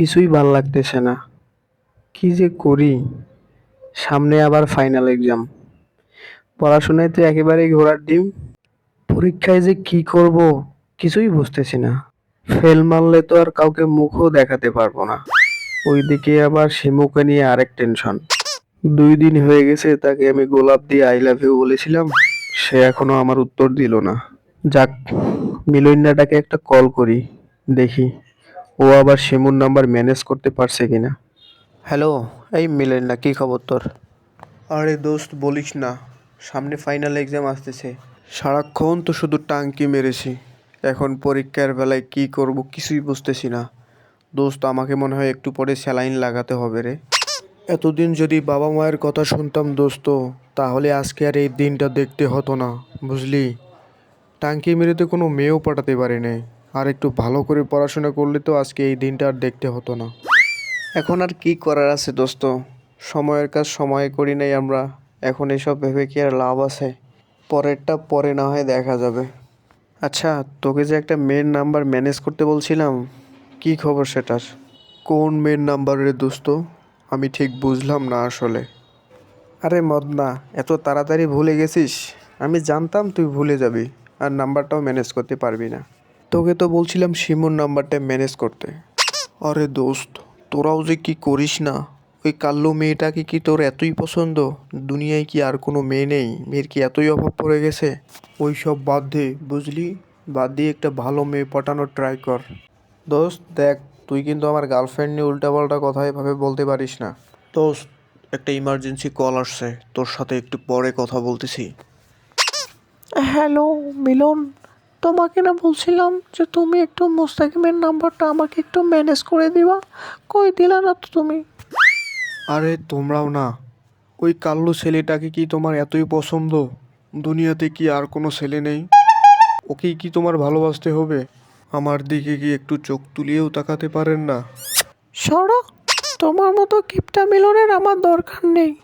কিছুই ভালো লাগতেছে না। কি যে করি? সামনে আবার ফাইনাল এক্সাম পড়াশোনায় তো একেবারেই ঘোড়ার ডিম। পরীক্ষায় যে কি করব কিছুই বুঝতেছি না। ফেল মারলে তো আর কাউকে মুখও দেখাতে পারব না। ওইদিকে আবার শিমুকে নিয়ে আরেক টেনশন দুই দিন হয়ে গেছে তাকে আমি গোলাপ দিয়ে আই লাভ ইউ বলেছিলাম। সে এখনও আমার উত্তর দিল না। যাক, মিলন্যাটাকে একটা কল করি, দেখি। ও আবার শিমুর নাম্বার ম্যানেজ করতে পারছে কিনা? হ্যালো এই মিলেন না কী খবর তোর? আরে দোস্ত বলিস না। সামনে ফাইনাল এক্সাম আসতেছে। সারাক্ষণ তো শুধু টাঙ্কি মেরেছি। এখন পরীক্ষার বেলায় কি করব কিছুই বুঝতেছি না। দোস্ত আমাকে মনে হয় একটু পরে স্যালাইন লাগাতে হবে রে। এতদিন যদি বাবা মায়ের কথা শুনতাম দোস্ত তাহলে আজকে আর এই দিনটা দেখতে হতো না বুঝলি? টাঙ্কি মেরেতে কোনো মেয়েও পাঠাতে পারে নাই আর একটু ভালো করে পড়াশোনা করলে তো আজকে এই দিনটা আর দেখতে হতো না। এখন আর কি করার আছে দোস্ত? সময়ের কাজ সময়ে করি নাই আমরা। এখন এসব ভেবে কি আর লাভ আছে? পরেরটা পরে না হয় দেখা যাবে। আচ্ছা তোকে যে একটা মেয়ের নাম্বার ম্যানেজ করতে বলছিলাম কি খবর সেটার? কোন মেয়ের নাম্বার রে দোস্ত? আমি ঠিক বুঝলাম না আসলে। আরে মদনা এত তাড়াতাড়ি ভুলে গেছিস? আমি জানতাম তুই ভুলে যাবি আর নাম্বারটাও ম্যানেজ করতে পারবি না। তোকে তো বলছিলাম শিমুর নাম্বারটা ম্যানেজ করতে। আরে দোস্ত, তোরাও যে কি করিস না? ওই কাল্লো মেয়েটাকে কি তোর এতই পছন্দ? দুনিয়ায় কি আর কোনো মেয়ে নেই? মেয়ের কি এতই অভাব পড়ে গেছে? ওই সব বাদ দে, বুঝলি? বাদ দিয়ে একটা ভালো মেয়ে পটানোর ট্রাই কর। দোস্ত, দেখ, তুই কিন্তু আমার গার্লফ্রেন্ড নিয়ে উল্টাপাল্টা কথা এভাবে বলতে পারিস না। দোস্ত, একটা ইমার্জেন্সি কল আসছে। তোর সাথে একটু পরে কথা বলতেছি। হ্যালো, মিলন? তোমাকে না বলছিলাম যে তুমি একটু মোস্তাকিমের নাম্বারটা আমাকে একটু ম্যানেজ করে দিবা? কই দিলা না তো তুমি? আরে তোমরাও না ওই কাল্লু ছেলেটাকে কি তোমার এতই পছন্দ? দুনিয়াতে কি আর কোনো ছেলে নেই? ওকে কি তোমার ভালোবাসতে হবে? আমার দিকে কি একটু চোখ তুলিয়েও তাকাতে পারেন না? সরো তোমার মতো কিপটা মিলনের আমার দরকার নেই।